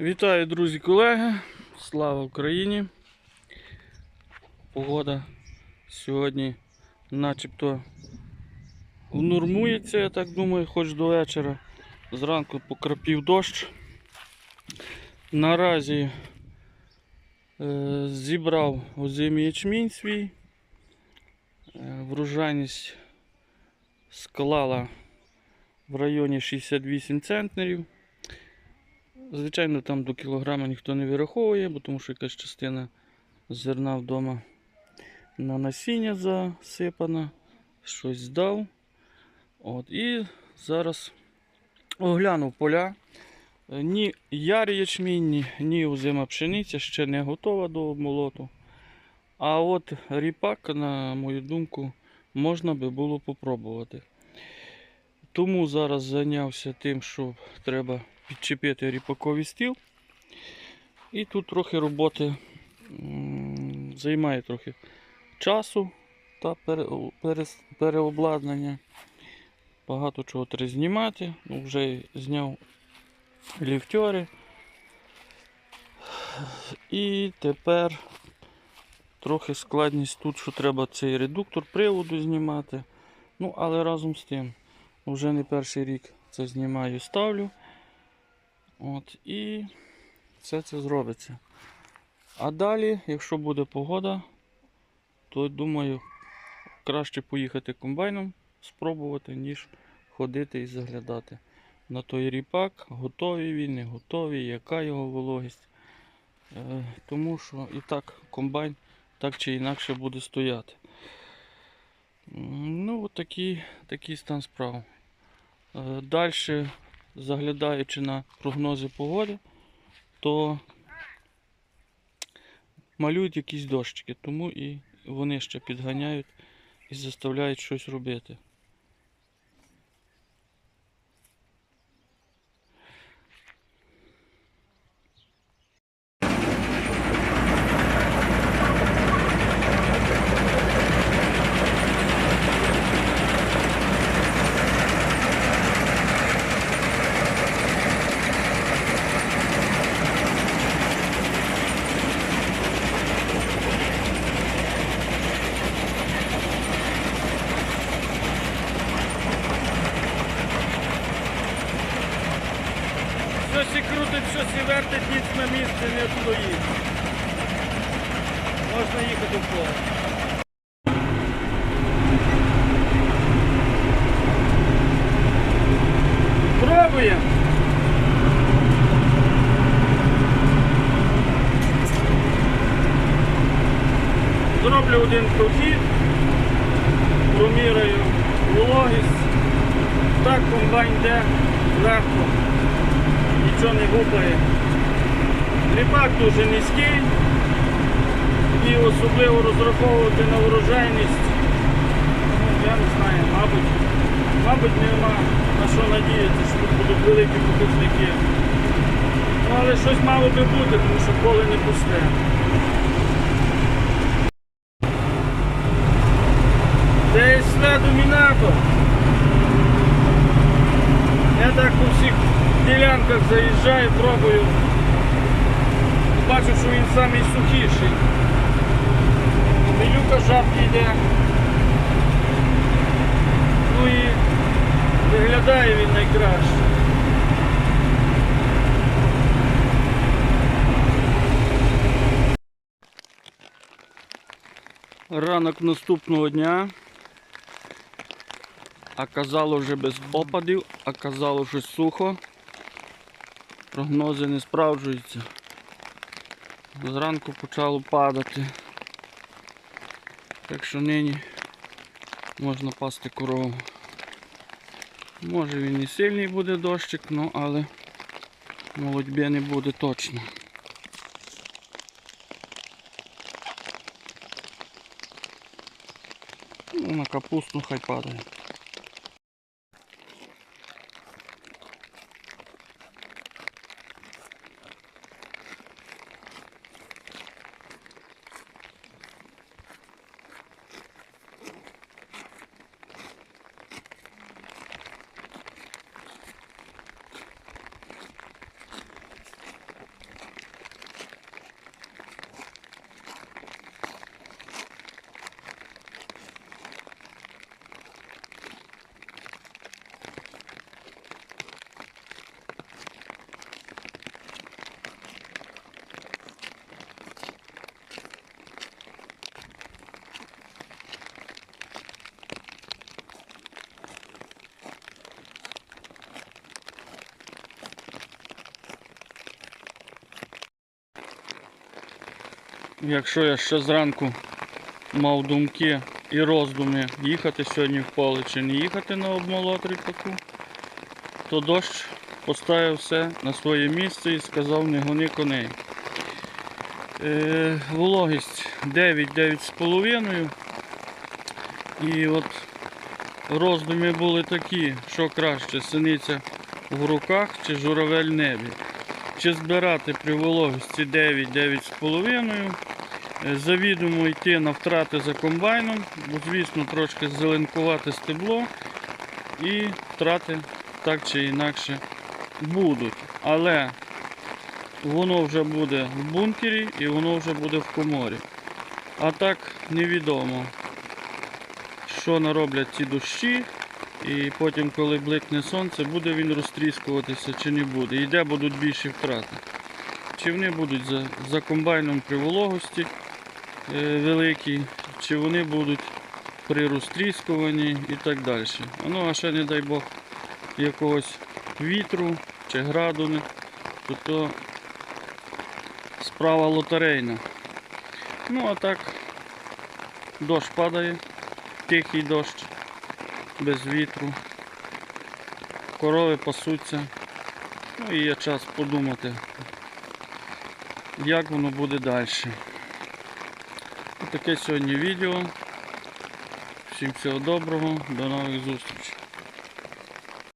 Вітаю, друзі, колеги! Слава Україні! Погода сьогодні начебто внормується, я так думаю, хоч до вечора. Зранку покрапів дощ. Наразі е, зібрав озимий ячмінь свій. Е, врожайність склала в районі 68 центнерів. Звичайно, там до кілограма ніхто не вираховує, бо тому що якась частина зерна вдома на насіння засипана, щось здав. От, і зараз оглянув поля. Ні ярі ячмінь, ні, озима пшениця ще не готова до обмолоту. А от ріпак, на мою думку, можна би було попробувати. Тому зараз зайнявся тим, що треба підчепити ріпаковий стіл. І тут трохи роботи займає трохи часу та переобладнання. Багато чого треба знімати. Ну, вже зняв ліфтери. І тепер трохи складність тут, що треба цей редуктор приводу знімати. Ну, але разом з тим, вже не перший рік це знімаю, ставлю. От, і все це зробиться. А далі, якщо буде погода, то думаю, краще поїхати комбайном спробувати, ніж ходити і заглядати. На той ріпак, готовий він, не готовий, яка його вологість. Е, тому що і так комбайн так чи інакше буде стояти. Ну, от такий, такий стан справ. Е, Далі заглядаючи на прогнози погоди, то малюють якісь дощики, тому і вони ще підганяють і заставляють щось робити. Щось і крутить, щось і вертить, ніц на місці не стоїть. Можна їхати в поле. Пробуємо. Зроблю один прохід, проміряю вологість. Так комбайн йде легко нічого не гупає. Ріпак дуже низький і особливо розраховувати на врожайність, ну, я не знаю, мабуть, мабуть, нема на що надіятися, що тут будуть великі показники. Ну, але щось мало би бути, тому що поле не пусте. Десь след домінатор. Я так по всіх ділянках заїжджаю, пробую. Бачу, що він самий сухіший. Милюка жабки йде. Ну і виглядає він найкраще. Ранок наступного дня. А казало вже без опадів, а казало що сухо. Прогнози не справджуються. Зранку почало падати. Так що нині можна пасти корову. Може він і сильний буде дощик, ну але молодьби не буде точно. Ну, на капусту хай падає. Якщо я ще зранку мав думки і роздуми їхати сьогодні в поле чи не їхати на обмолот ріпаку, то дощ поставив все на своє місце і сказав не гони коней. Е, вологість 9-9,5. І от роздуми були такі, що краще, синиця в руках чи журавель небі. Чи збирати при вологості 9-9,5. Е, Завідомо йти на втрати за комбайном, бо звісно трошки зеленкувати стебло і втрати так чи інакше будуть. Але воно вже буде в бункері і воно вже буде в коморі. А так невідомо, що нароблять ці дощі, і потім, коли бликне сонце, буде він розтріскуватися чи не буде. І де будуть більші втрати. Чи вони будуть за, за комбайном при вологості е, великій, чи вони будуть при розтріскуванні і так далі. Ну, а ще не дай Бог якогось вітру чи граду, то то справа лотерейна. Ну а так, дощ падає, тихий дощ, без вітру. Корови пасуться. Ну і є час подумати, як воно буде далі. Таке сьогодні відео. Всім всього доброго, до нових зустрічей.